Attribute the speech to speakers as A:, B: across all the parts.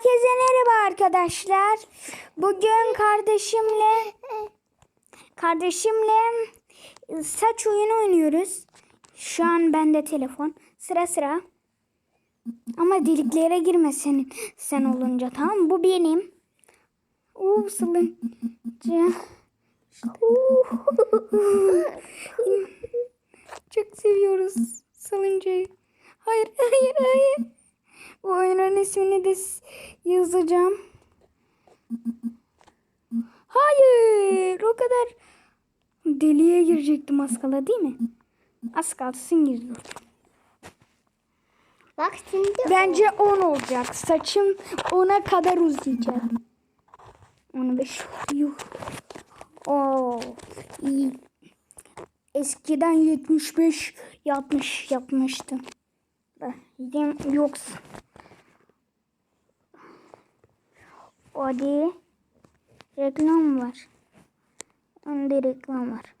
A: Herkese merhaba arkadaşlar. Bugün kardeşimle kardeşimle saç oyunu oynuyoruz. Şu an bende telefon. Sıra sıra. Ama deliklere girme senin sen olunca tamam? Bu benim. Uuu salınca. Çok seviyoruz salıncayı. Hayır hayır hayır. Bu oyunun ismini de yazacağım. Hayır o kadar deliye girecektim az kala değil mi? Az kalsın giriyordum.
B: Bak şimdi
A: Bence 10 olacak. Saçım 10'a kadar uzayacak. 15. Yuh. Oo, iyi. Eskiden 75 yapmış yapmıştım. Da, yine Hadi. Reklam var. Önde reklam var.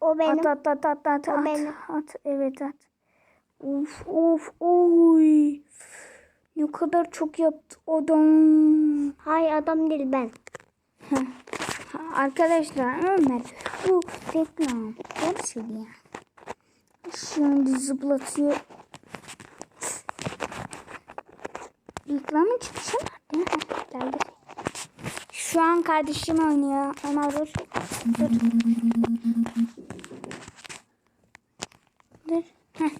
B: o benim.
A: At at at at at
B: O
A: at,
B: benim.
A: at evet at. Of of oy. Ne kadar çok yaptı adam.
B: Hayır adam değil ben.
A: Arkadaşlar Ömer bu reklam hepsi ya. Şimdi zıplatıyor. Heh, Geldi. Şu an kardeşim oynuyor. Ömer dur. Dur. Dur. Heh.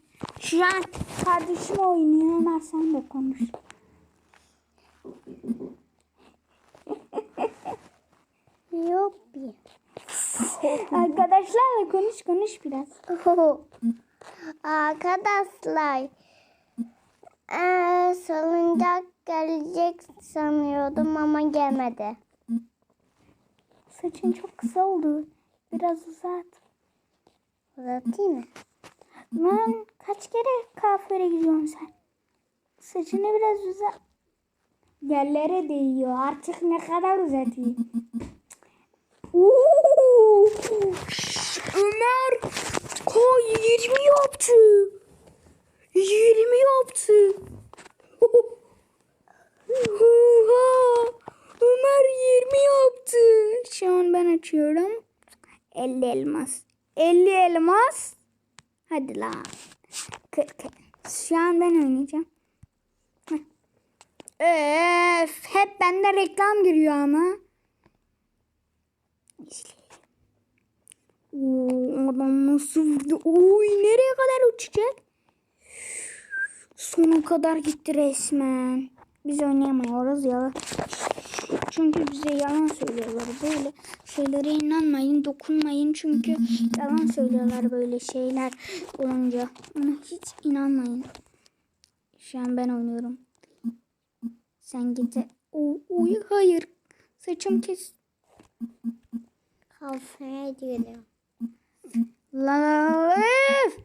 A: Şu an kardeşim oynuyor. Ömer sen de konuş.
B: Yok bir.
A: Arkadaşlarla konuş konuş biraz.
B: Arkadaşlar. Ee, salıncak gelecek sanıyordum ama gelmedi.
A: Saçın çok kısa oldu. Biraz uzat.
B: Uzatayım mı?
A: Lan kaç kere kuaföre gidiyorsun sen? Saçını biraz uzat. Yerlere değiyor. Artık ne kadar uzatayım? Oo! Ömer koy 20 yaptı. 20 yaptı. Ömer 20 yaptı. Şu an ben açıyorum. 50 elmas. 50 elmas. Hadi la. 40. Şu an ben oynayacağım. Öf, hep bende reklam giriyor ama. Oo, adam nasıl vurdu? Oy nereye kadar uçacak? Sona kadar gitti resmen. Biz oynayamıyoruz ya. Çünkü bize yalan söylüyorlar. Böyle şeylere inanmayın, dokunmayın. Çünkü yalan söylüyorlar böyle şeyler olunca. Ona hiç inanmayın. Şu an ben oynuyorum. Sen git. Oy, hayır. Saçım kes.
B: Kafaya gidiyorum.
A: La la öf!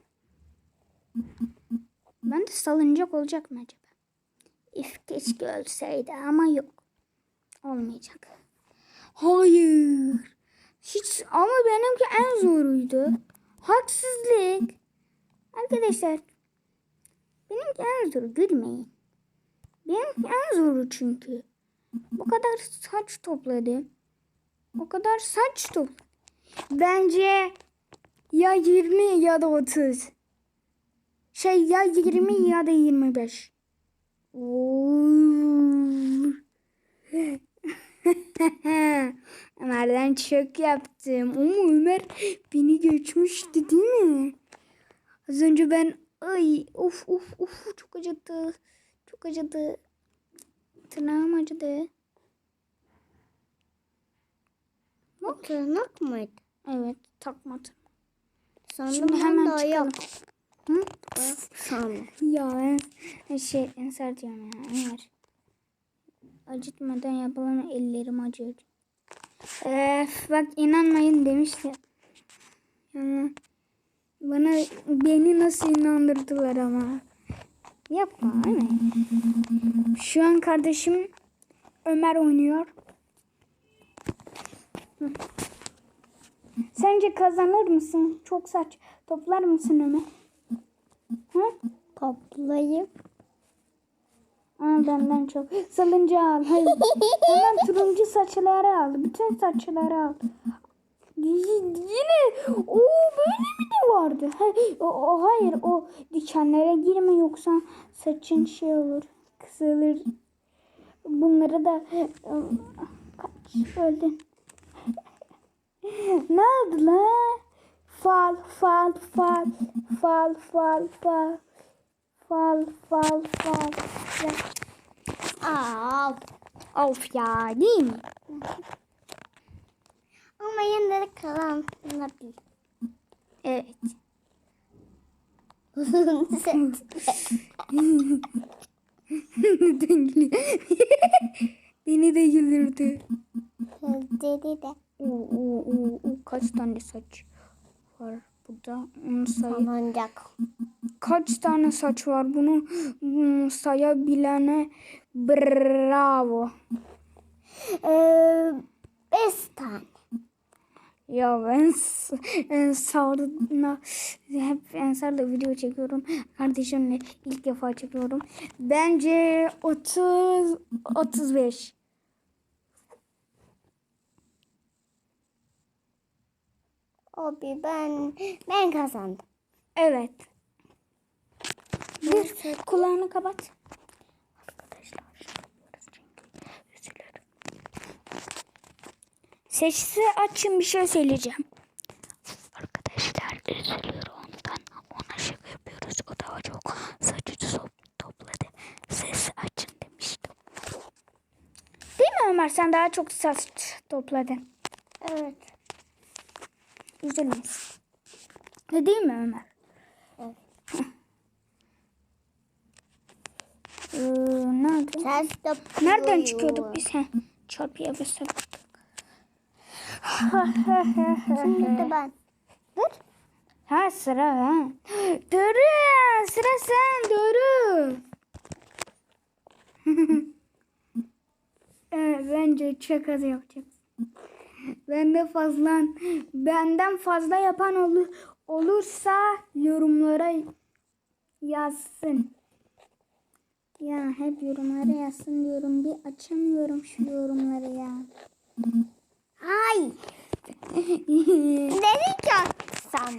A: Ben de salıncak olacak mı acaba? If keşke ölseydi ama yok. Olmayacak. Hayır. Hiç ama benimki en zoruydu. Haksızlık. Arkadaşlar. Benimki en zoru gülmeyin. Benimki en zoru çünkü. Bu kadar saç topladım. O kadar saç topladım. Bence ya 20 ya da 30. Şey ya 20 ya da 25. Oo. Ömer'den çok yaptım. Ama Ömer beni geçmişti değil mi? Az önce ben ay of of of çok acıdı. Çok acıdı. Tırnağım acıdı.
B: Bu tırnak mıydı?
A: Evet takmadım.
B: Sandım
A: Şimdi hemen
B: de
A: çıkalım.
B: yok.
A: Hı?
B: Sandım.
A: Ya ben şey ensar diyorum ya. Ömer. Acıtmadan yapılan ellerim acıyor. Öf, bak inanmayın demişti. Yani bana beni nasıl inandırdılar ama. Yapma mi? Şu an kardeşim Ömer oynuyor. Sence kazanır mısın? Çok saç toplar mısın Ömer? Hı?
B: Toplayıp
A: Aa, benden çok. Salıncağı al. Hayır. Hemen turuncu saçları al. Bütün saçları al. Yine o böyle mi de vardı? Hayır, o, o, hayır o dikenlere girme yoksa saçın şey olur. Kısalır. Bunları da kaç öldün. ne oldu lan? Fal fal fal fal fal fal fal fal fal.
B: Aa,
A: Of ya değil mi?
B: ama yine de kalan bir.
A: Evet. Beni de Beni de güldürdü.
B: Dedi de.
A: Oo, oo, oo, kaç tane saç var burada? Onu say.
B: Salıncak.
A: Kaç tane saç var? Bunu hmm, sayabilene bravo.
B: Ee, beş tane.
A: Ya ben Ensar'la hep Ensar'la video çekiyorum. Kardeşimle ilk defa çekiyorum. Bence 30 35.
B: Abi ben ben kazandım.
A: Evet. Bir kulağını kapat. Arkadaşlar çünkü üzülürüm. Sesi açın bir şey söyleyeceğim. Arkadaşlar üzülür ondan. Ona şaka yapıyoruz. O da çok saçı top- topladı. Sesi açın demiştim. Değil mi Ömer? Sen daha çok saç topladın.
B: Evet.
A: Üzülmesin. Ne değil mi Ömer?
B: Evet.
A: Ee, nerede? Nereden çıkıyorduk biz? Heh, çarpıya basarak.
B: Şimdi ben. Dur.
A: Ha sıra ha. Doğru. Sıra sen doğru. evet, bence çok az Benden fazla benden fazla yapan olur, olursa yorumlara yazsın. Ya hep yorumlara yazsın diyorum. Bir açamıyorum şu yorumları ya.
B: Ay. Nereye sen?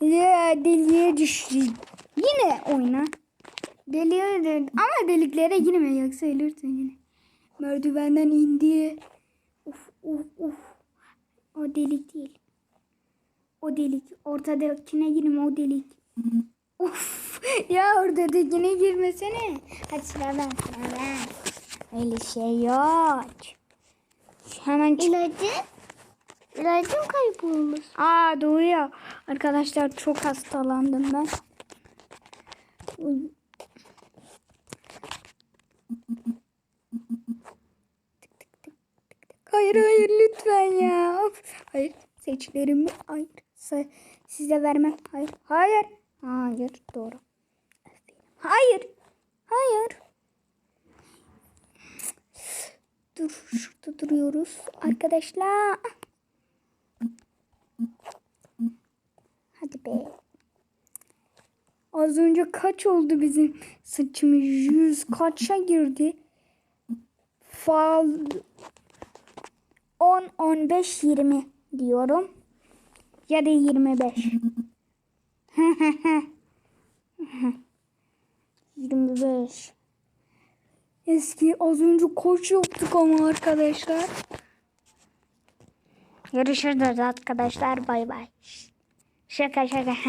A: Ya deliğe düştü. Yine oyna. Deliğe de ama deliklere girme yoksa ölürsün yine. Merdivenden indi. Uf uf. O delik değil. O delik. Ortadakine girme o delik. Uf. Ya ortadakine girmesene. Hadi sıra ben sıra ben. Öyle şey yok. Hemen çık.
B: İlacı. İlacım kaybolmuş.
A: Aa doğru ya. Arkadaşlar çok hastalandım ben. Hayır hayır lütfen ya. Hayır seçlerimi hayır. Size vermem. Hayır. Hayır. Hayır doğru. Hayır. Hayır. Dur şurada duruyoruz arkadaşlar. Hadi be. Az önce kaç oldu bizim saçımız? Yüz kaça girdi? Fal 10, 15, 20 diyorum. Ya da 25. 25. Eski az önce koç yaptık ama arkadaşlar. Görüşürüz arkadaşlar. Bay bay. Şaka şaka.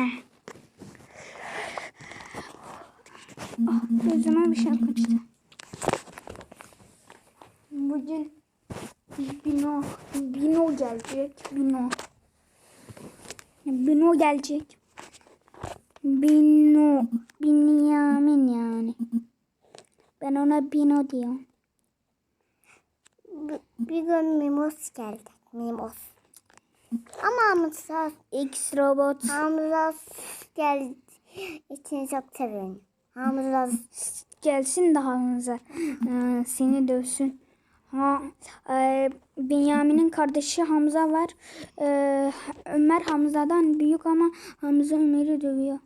A: Ah, gözüme bir şey kaçtı. Bugün Bino, Bino gelecek. Bino. Bino gelecek. Bino, Binyamin yani. Ben ona Bino diyorum.
B: Bir, bir gün Mimos geldi. Mimos. Ama Hamza,
A: X robot.
B: Hamza geldi. için çok seviyorum. Hamza
A: gelsin de halınıza. Ee, seni dövsün. Ha, e, Benyamin'in kardeşi Hamza var. Ee, Ömer Hamza'dan büyük ama Hamza Ömer'i dövüyor.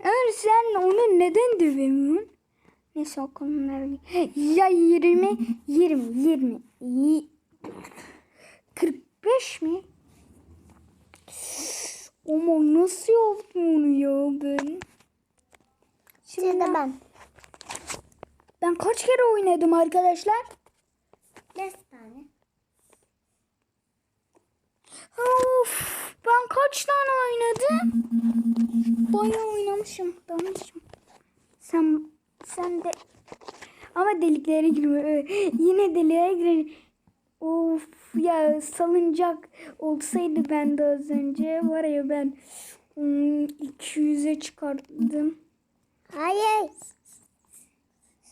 A: Ömer sen onu neden dövemiyorsun? Neyse o konulara Ya 20, 20, 20, yi- 45 mi? Ama nasıl yaptım onu ya ben? Şimdi
B: Şimdi ben.
A: Ben kaç kere oynadım arkadaşlar?
B: Beş tane.
A: Of, ben kaç tane oynadım? Bayağı oynamışım, dalmışım. Sen, sen de ama deliklere girme. Yine deliğe girer. Of ya salıncak olsaydı ben de az önce var ya ben hmm, 200'e çıkarttım.
B: Hayır.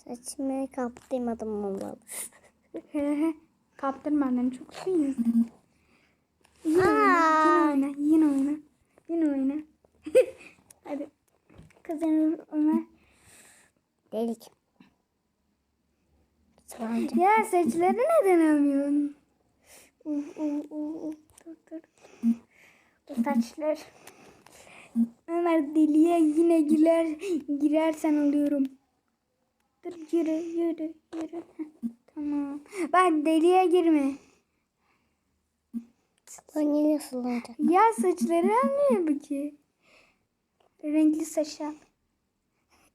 B: Saçımı kaptırmadım olmalı.
A: Kaptırmadan çok şeyiz. Yine oyna, yine oyna, yine oyna. Yine oyna. Hadi. Kazanır Ömer.
B: Delik. Sıvancı.
A: Ya saçları neden almıyorsun? Uf, uf, uf, uf. Dur dur. Bu saçlar. Ömer deliye yine girer, girersen alıyorum. Dur yürü yürü yürü. Tamam. Bak deliye girme.
B: Vanilya sulanacak.
A: Ya saçları almıyor bu ki. Renkli saç al.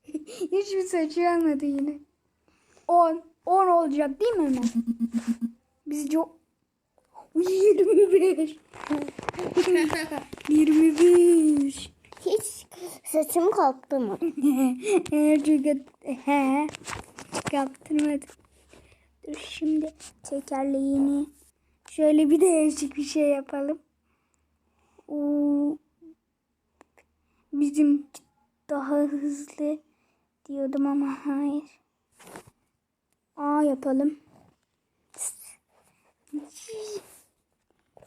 A: Hiçbir saçı almadı yine. 10. 10 olacak değil mi Ömer? Biz çok... 25. 25.
B: Hiç saçımı kaptırmadım.
A: Çünkü he kaptırmadım. Dur şimdi tekerleğini şöyle bir değişik bir şey yapalım. Oo, bizim daha hızlı diyordum ama hayır. A yapalım.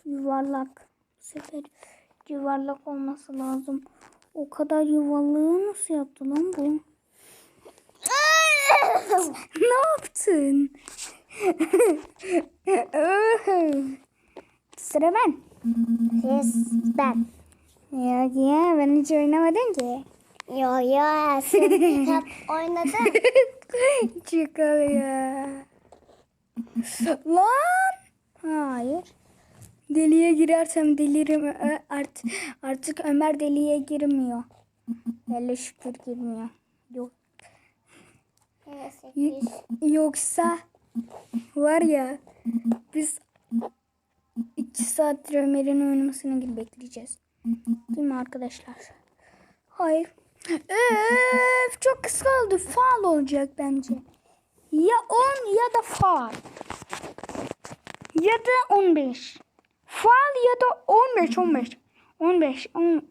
A: Yuvarlak. Bu sefer yuvarlak olması lazım. O kadar yuvarlığı nasıl yaptı lan bu? ne yaptın? Sıra ben.
B: Yes, ben.
A: Yok ya ben hiç oynamadım ki.
B: Yo yo sen hep oynadın.
A: Çıkar ya. Lan. Hayır. Deliye girersem delirim. Art, artık Ömer deliye girmiyor. Hele şükür girmiyor. Yok. Yoksa var ya biz iki saattir Ömer'in oynamasını gibi bekleyeceğiz. Değil mi arkadaşlar? Hayır. Öf, çok kısa oldu. Faal olacak bence. Ya 10 ya da faal. Ya da 15. Faal ya da 15 15. 15 10.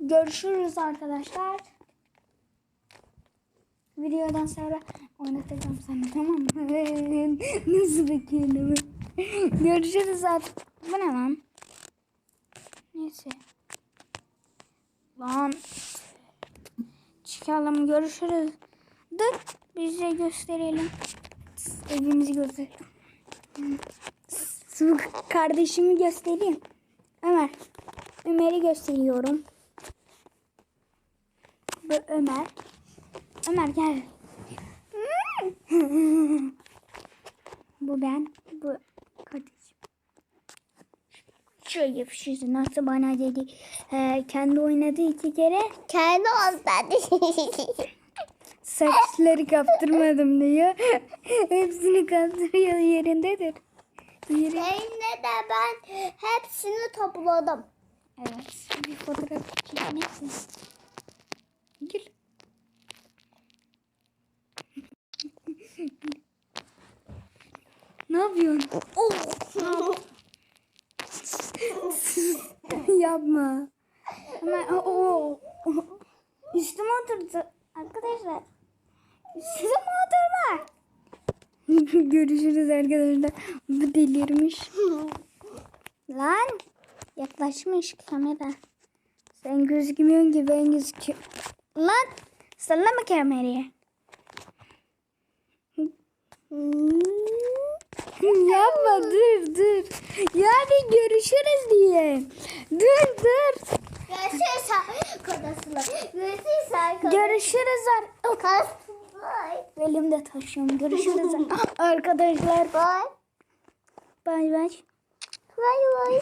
A: Görüşürüz arkadaşlar. Videodan sonra oynatacağım sana tamam mı? Nasıl bekliyorum? Görüşürüz artık. Bu ne lan? Neyse. Lan. Çıkalım görüşürüz. Dur bize gösterelim. Evimizi gösterelim. Kardeşimi göstereyim. Ömer. Ömer'i gösteriyorum. Bu Ömer. Ömer gel. bu ben. Bu kardeşim. Şöyle yapışıyorsun. Nasıl bana dedi. He, kendi oynadı iki kere.
B: Kendi oldu.
A: Saçları kaptırmadım diyor. Hepsini kaptırıyor yerindedir. Yeri.
B: Seninle de ben hepsini topladım.
A: Evet. Bir fotoğraf çekmek Gel. ne yapıyorsun?
B: Oh.
A: Yapma. Ama o üstüme oturdu. Arkadaşlar. Üstüme oturma. Görüşürüz arkadaşlar. Bu delirmiş. Lan yaklaşmış kamera. Sen gözükmüyorsun ki ben gözüküyorum. Lan sallama kamerayı. Yapma dur dur. Ya bir görüşürüz diye. Dur dur.
B: Görüşürüz Görüşürüz arkadaşlar.
A: Görüşürüz. ar-
B: Bye.
A: Elimde taşıyorum. Görüşürüz ar- arkadaşlar.
B: Bye.
A: Bay bay.
B: Bye bye.